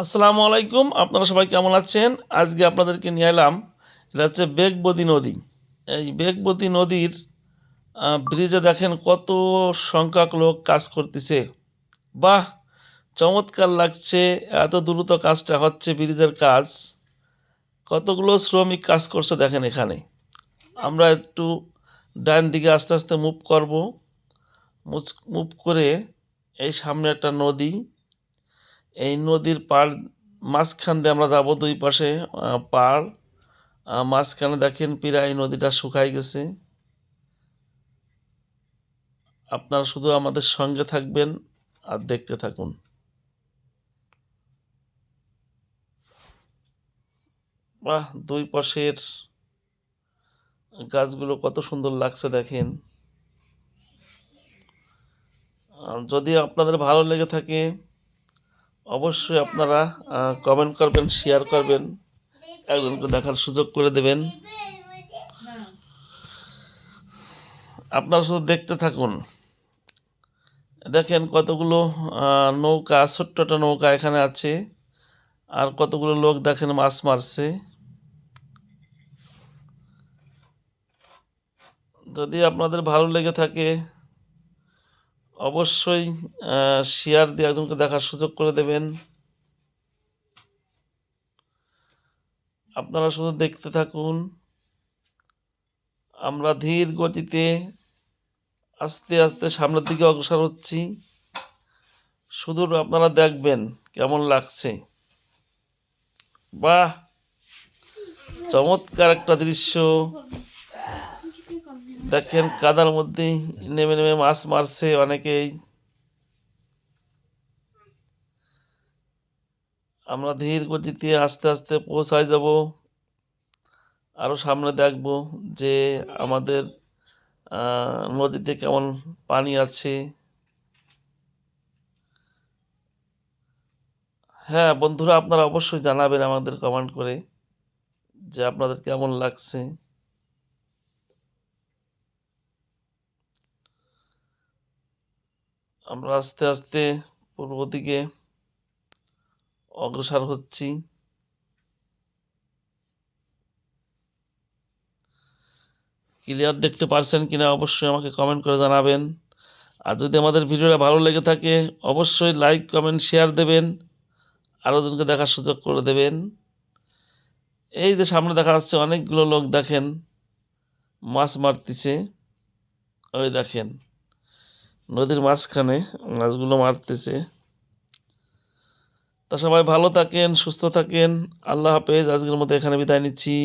আসসালামু আলাইকুম, আপনারা সবাই কেমন আছেন? আজকে আপনাদেরকে নিয়ে এলাম, এটা হচ্ছে বেগবতী নদী। এই বেগবতী নদীর ব্রিজে দেখেন কত সংখ্যক লোক কাজ করতেছে। বাহ! চমৎকার লাগছে, এত দ্রুত কাজটা হচ্ছে ব্রিজের কাজ। কতগুলো শ্রমিক কাজ করছে দেখেন এখানে। আমরা একটু ডান দিকে আস্তে আস্তে মুভ করব। মুভ করে এই সামনে একটা নদী। এই নদীর পাড় মাঝখান দিয়ে আমরা যাব দুই পাশে পাড়। মাঝখানে দেখেন প্রায় নদীটা শুকাই গেছে। আপনারা শুধু আমাদের সঙ্গে থাকবেন আর দেখতে থাকুন। বাহ, দুই পাশের গাছগুলো কত সুন্দর লাগছে দেখেন। যদি আপনাদের ভালো লেগে থাকে অবশ্যই আপনারা কমেন্ট করবেন শেয়ার করবেন, একজনকে দেখার সুযোগ করে দেবেন। আপনারা শুধু দেখতে থাকুন। দেখেন কতগুলো নৌকা, ছোট্ট একটা নৌকা এখানে আছে, আর কতগুলো লোক দেখেন মাছ মারছে। যদি আপনাদের ভালো লেগে থাকে অবশ্যই শেয়ার দিয়ে একজনকে দেখার সুযোগ করে দেবেন। আপনারা শুধু দেখতে থাকুন। আমরা ধীর গতিতে আস্তে আস্তে সামনের দিকে অগ্রসর হচ্ছি। শুধু আপনারা দেখবেন কেমন লাগছে। বাহ! চমৎকার একটা দৃশ্য। দেখেন কাদার মধ্যে নেমে নেমে মাছ মারছে অনেকেই। আমরা ধীর গতিতে আস্তে আস্তে পৌঁছায় যাব আরও সামনে দেখব যে আমাদের নদীতে কেমন পানি আছে। হ্যাঁ বন্ধুরা, আপনারা অবশ্যই জানাবেন আমাদের কমেন্ট করে যে আপনাদের কেমন লাগছে। আমরা আস্তে আস্তে পূর্ব দিকে অগ্রসর হচ্ছি। ক্লিয়ার দেখতে পারছেন কিনা অবশ্যই আমাকে কমেন্ট করে জানাবেন। আর যদি আমাদের ভিডিওটা ভালো লেগে থাকে, অবশ্যই লাইক কমেন্ট শেয়ার দেবেন। আরও জনকে দেখার সুযোগ করে দেবেন। এই যে সামনে দেখা যাচ্ছে অনেকগুলো লোক দেখেন, মাছ মারতেছে। ওই দেখেন। নদীর মাঝখানে মাছগুলো মারতেছে। তা সবাই ভালো থাকেন, সুস্থ থাকেন। আল্লাহ হাফেজ, আজকের মতো এখানে বিদায় নিচ্ছি।